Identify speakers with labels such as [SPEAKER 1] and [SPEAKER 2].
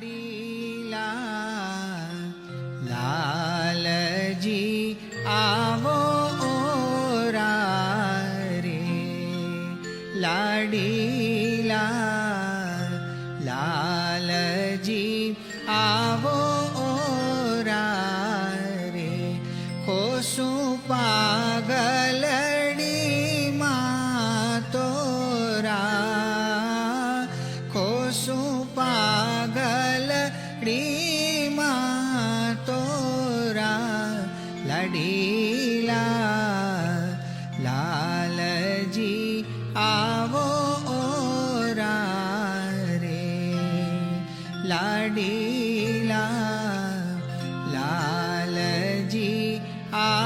[SPEAKER 1] डीला लाल जी आवो रे लाडीला लाल जी आवो रे कोसू पागलडी मा तोरा कोसू માં તોરા લડીલા લાલજી આવો ઓરા રે લાડીલા લાલજી આ